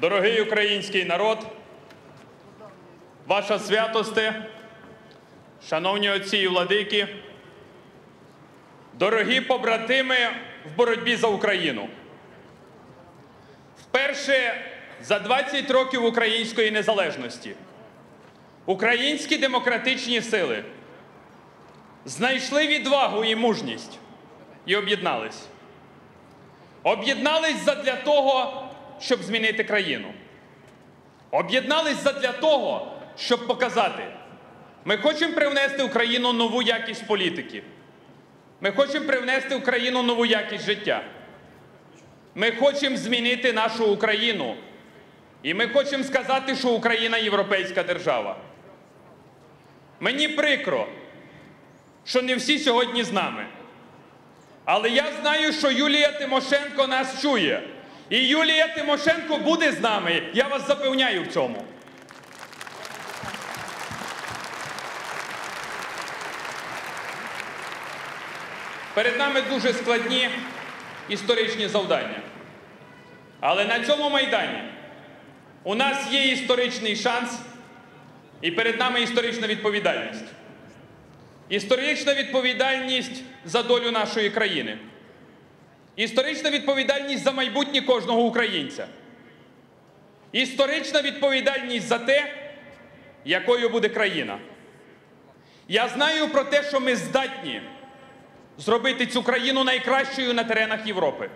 Дорогий український народ, ваша святосте, шановні отці і владики, дорогі побратими в боротьбі за Україну. Вперше за 20 років української незалежності українські демократичні сили знайшли відвагу і мужність і об'єднались. Об'єднались задля того, щоб змінити країну. Об'єднались задля того, щоб показати, ми хочемо привнести в країну нову якість політики. Ми хочемо привнести в країну нову якість життя. Ми хочемо змінити нашу Україну. І ми хочемо сказати, що Україна європейська держава. Мені прикро, що не всі сьогодні з нами. Але я знаю, що Юлія Тимошенко нас чує. І Юлія Тимошенко буде з нами. Я вас запевняю в цьому. Перед нами дуже складні історичні завдання. Але на цьому майдані у нас є історичний шанс, і перед нами історична відповідальність. Історична відповідальність за долю нашої країни. Історична відповідальність за майбутнє кожного українця. Історична відповідальність за те, якою буде країна. Я знаю про те, що ми здатні зробити цю країну найкращою на теренах Європи.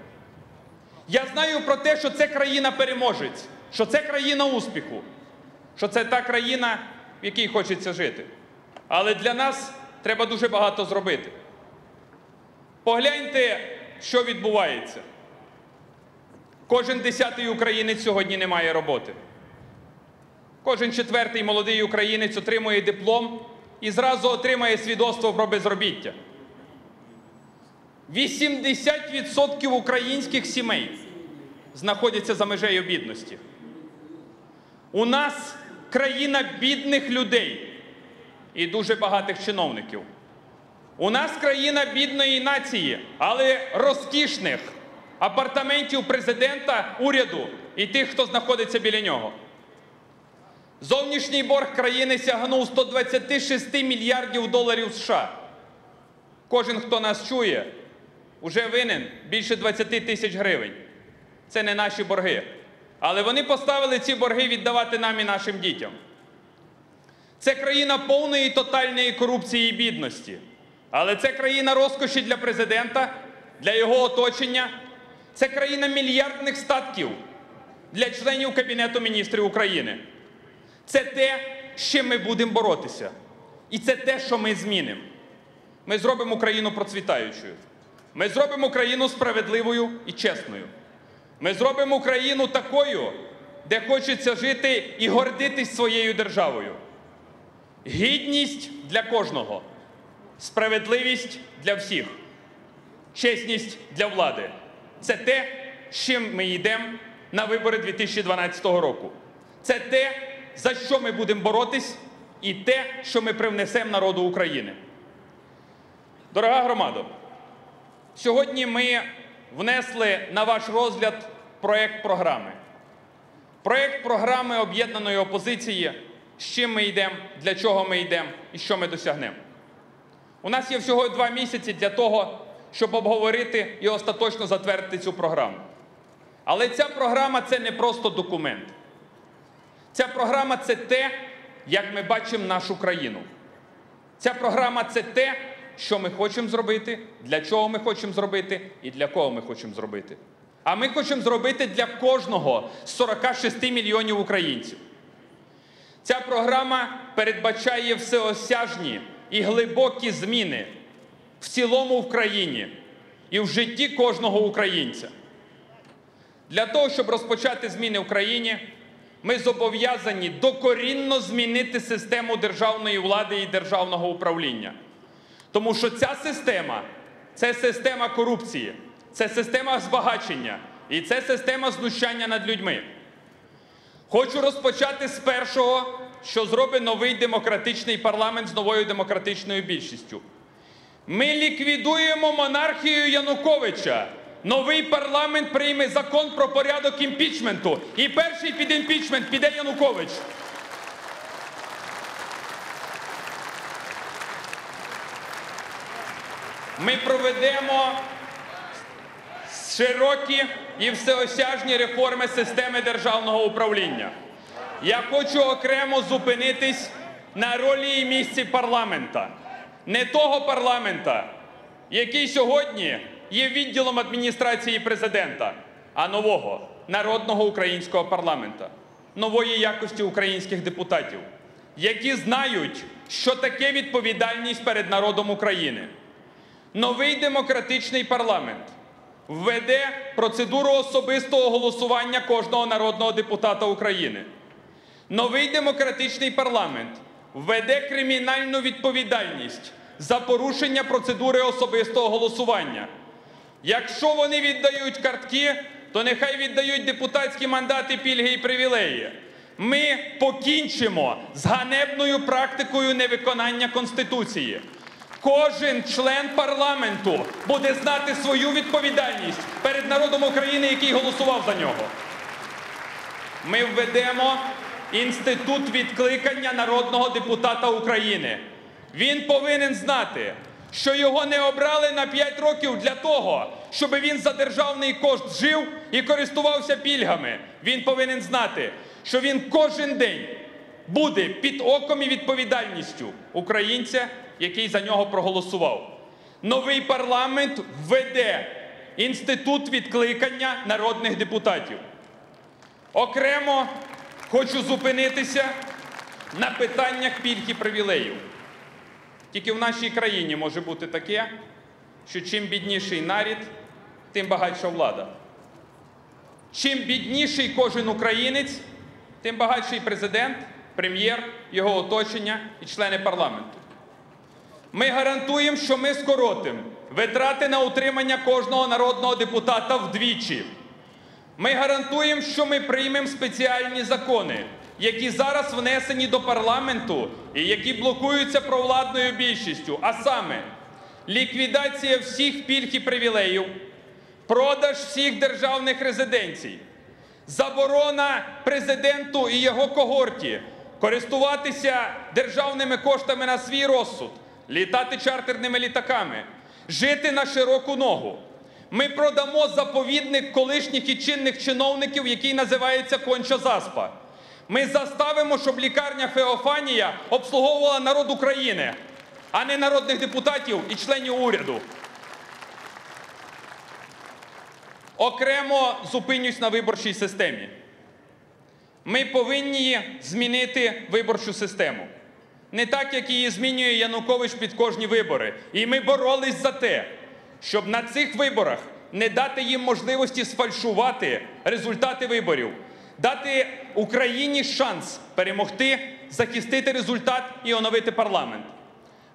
Я знаю про те, що це країна переможець, що це країна успіху, що це та країна, в якій хочеться жити. Але для нас треба дуже багато зробити. Погляньте, що відбувається. Кожен десятий українець сьогодні не має роботи. Кожен четвертий молодий українець отримує диплом і зразу отримає свідоцтво про безробіття. 80% українських сімей знаходяться за межею бідності. У нас країна бідних людей і дуже багатих чиновників. У нас країна бідної нації, але розкішних апартаментів президента, уряду і тих, хто знаходиться біля нього. Зовнішній борг країни сягнув 126 мільярдів доларів США. Кожен, хто нас чує, уже винен більше 20 тисяч гривень. Це не наші борги. Але вони поставили ці борги віддавати нам і нашим дітям. Це країна повної тотальної корупції і бідності. Але це країна розкоші для президента, для його оточення. Це країна мільярдних статків для членів Кабінету міністрів України. Це те, з чим ми будемо боротися. І це те, що ми змінимо. Ми зробимо Україну процвітаючою. Ми зробимо Україну справедливою і чесною. Ми зробимо Україну такою, де хочеться жити і гордитись своєю державою. Гідність для кожного, справедливість для всіх, чесність для влади це те, з чим ми йдемо на вибори 2012 року. Це те, за що ми будемо боротись, і те, що ми привнесемо народу України. Дорога громада, сьогодні ми внесли на ваш розгляд проєкт програми. Проєкт програми об'єднаної опозиції, з чим ми йдемо, для чого ми йдемо і що ми досягнемо. У нас є всього два місяці для того, щоб обговорити і остаточно затвердити цю програму. Але ця програма це не просто документ. Ця програма це те, як ми бачимо нашу країну. Ця програма це те, що ми хочемо зробити, для чого ми хочемо зробити і для кого ми хочемо зробити. А ми хочемо зробити для кожного з 46 мільйонів українців. Ця програма передбачає всеосяжні і глибокі зміни в цілому в країні і в житті кожного українця. Для того, щоб розпочати зміни в країні, ми зобов'язані докорінно змінити систему державної влади і державного управління. Тому що ця система це система корупції, це система збагачення і це система знущання над людьми. Хочу розпочати з першого, що зробить новий демократичний парламент з новою демократичною більшістю. Ми ліквідуємо монархію Януковича новий парламент прийме закон про порядок імпічменту. І перший під імпічмент піде Янукович. Ми проведемо широкі і всеосяжні реформи системи державного управління. Я хочу окремо зупинитись на ролі і місці парламента. Не того парламента, який сьогодні є відділом адміністрації президента, а нового народного українського парламента, нової якості українських депутатів, які знають, що таке відповідальність перед народом України. Новий демократичний парламент введе процедуру особистого голосування кожного народного депутата України. Новий демократичний парламент введе кримінальну відповідальність за порушення процедури особистого голосування. Якщо вони віддають картки, то нехай віддають депутатські мандати, пільги і привілеї. Ми покінчимо з ганебною практикою невиконання Конституції. Кожен член парламенту буде знати свою відповідальність перед народом України, який голосував за нього. Ми введемо інститут відкликання народного депутата України. Він повинен знати, що його не обрали на 5 років для того, щоб він за державний кошт жив і користувався пільгами. Він повинен знати, що він кожен день буде під оком і відповідальністю українця, який за нього проголосував. Новий парламент введе інститут відкликання народних депутатів. Окремо хочу зупинитися на питаннях пільг і привілеїв. Тільки в нашій країні може бути таке, що чим бідніший нарід, тим багатша влада. Чим бідніший кожен українець, тим багатший президент, прем'єр, його оточення і члени парламенту. Ми гарантуємо, що ми скоротимо витрати на утримання кожного народного депутата вдвічі. Ми гарантуємо, що ми приймемо спеціальні закони, які зараз внесені до парламенту і які блокуються провладною більшістю, а саме ліквідація всіх пільг і привілеїв, продаж всіх державних резиденцій, заборона президенту і його когорті користуватися державними коштами на свій розсуд, літати чартерними літаками, жити на широку ногу. Ми продамо заповідник колишніх і чинних чиновників, який називається Конча Заспа. Ми заставимо, щоб лікарня Феофанія обслуговувала народ України, а не народних депутатів і членів уряду. Окремо зупинюсь на виборчій системі. Ми повинні змінити виборчу систему. Не так, як її змінює Янукович під кожні вибори. І ми боролись за те, щоб на цих виборах не дати їм можливості сфальшувати результати виборів, дати Україні шанс перемогти, захистити результат і оновити парламент.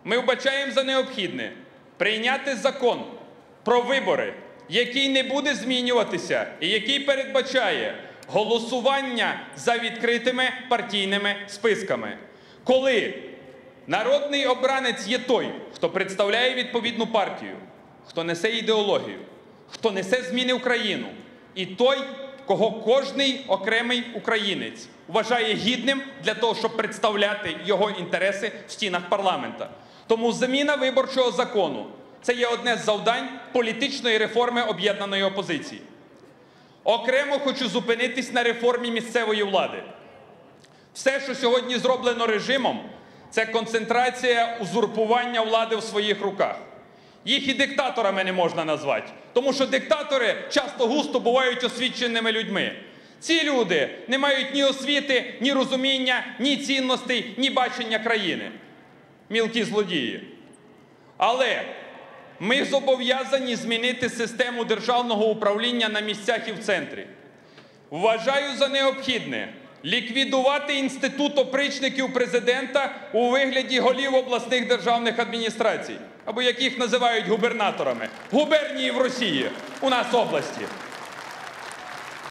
Ми вбачаємо за необхідне прийняти закон про вибори, який не буде змінюватися і який передбачає голосування за відкритими партійними списками. Коли народний обранець є той, хто представляє відповідну партію, хто несе ідеологію, хто несе зміни в країну, і той, кого кожний окремий українець вважає гідним для того, щоб представляти його інтереси в стінах парламента. Тому заміна виборчого закону це є одне з завдань політичної реформи об'єднаної опозиції. Окремо хочу зупинитись на реформі місцевої влади. Все, що сьогодні зроблено режимом, це концентрація узурпування влади в своїх руках. Їх і диктаторами не можна назвати, тому що диктатори часто густо бувають освіченими людьми. Ці люди не мають ні освіти, ні розуміння, ні цінностей, ні бачення країни. Мілкі злодії. Але ми зобов'язані змінити систему державного управління на місцях і в центрі. Вважаю за необхідне ліквідувати інститут опричників президента у вигляді голів обласних державних адміністрацій, або яких називають губернаторами. Губернії в Росії, у нас області.